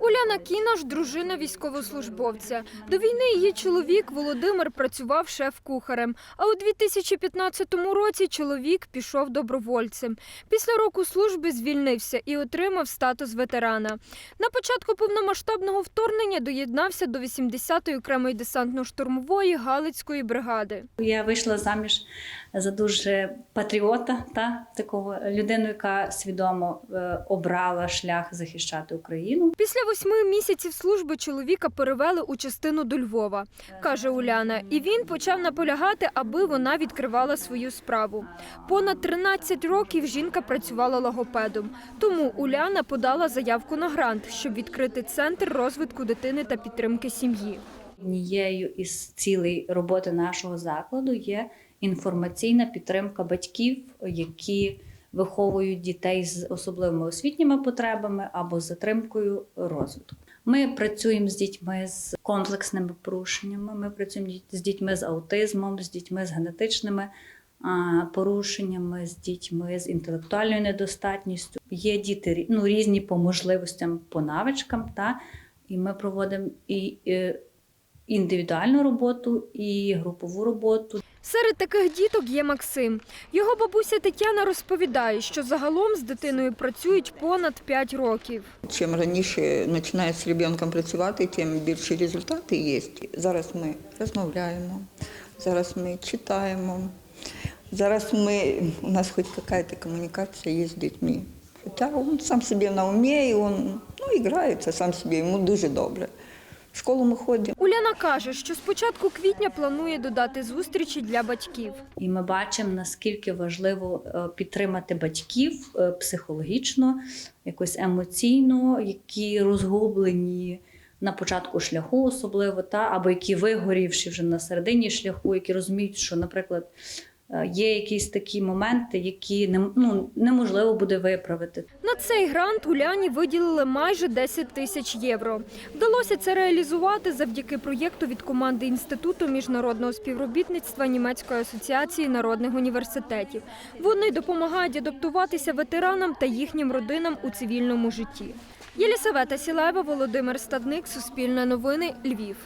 Уляна Кінош – дружина військовослужбовця. До війни її чоловік Володимир працював шеф-кухарем. А у 2015 році чоловік пішов добровольцем. Після року служби звільнився і отримав статус ветерана. На початку повномасштабного вторгнення доєднався до 80-ї окремої десантно-штурмової Галицької бригади. Я вийшла заміж за дуже патріота, та такого людину, яка свідомо е, обрала шлях захищати Україну. Після восьми місяців служби чоловіка перевели у частину до Львова, каже Уляна. І він почав наполягати, аби вона відкривала свою справу. Понад 13 років жінка працювала логопедом. Тому Уляна подала заявку на грант, щоб відкрити центр розвитку дитини та підтримки сім'ї. Однією із цілей роботи нашого закладу є інформаційна підтримка батьків, які виховують дітей з особливими освітніми потребами або з затримкою розвитку. Ми працюємо з дітьми з комплексними порушеннями. Ми працюємо з дітьми з аутизмом, з дітьми з генетичними порушеннями, з дітьми з інтелектуальною недостатністю. Є діти ну, різні по можливостям, по навичкам. Та? І ми проводимо і е, індивідуальну роботу, і групову роботу. Серед таких діток є Максим. Його бабуся Тетяна розповідає, що загалом з дитиною працюють понад 5 років. Чим раніше починає з ребенком працювати, тим більші результати є. Зараз ми розмовляємо, зараз ми читаємо, зараз ми, у нас хоч якась комунікація є з дітьми. Хоча він сам собі на умі, він ну, грається сам собі, йому дуже добре. В школу ми ходимо. Уляна каже, що з початку квітня планує додати зустрічі для батьків. І ми бачимо, наскільки важливо е, підтримати батьків е, психологічно, якось емоційно, які розгублені на початку шляху, особливо, та або які вигорівші вже на середині шляху, які розуміють, що, наприклад, е, є якісь такі моменти, які не, ну, неможливо буде виправити. Цей грант Уляні виділили майже 10 тисяч євро. Вдалося це реалізувати завдяки проєкту від команди Інституту міжнародного співробітництва Німецької асоціації народних університетів. Вони допомагають адаптуватися ветеранам та їхнім родинам у цивільному житті. Єлісавета Сілаєва, Володимир Стадник, Суспільне новини, Львів.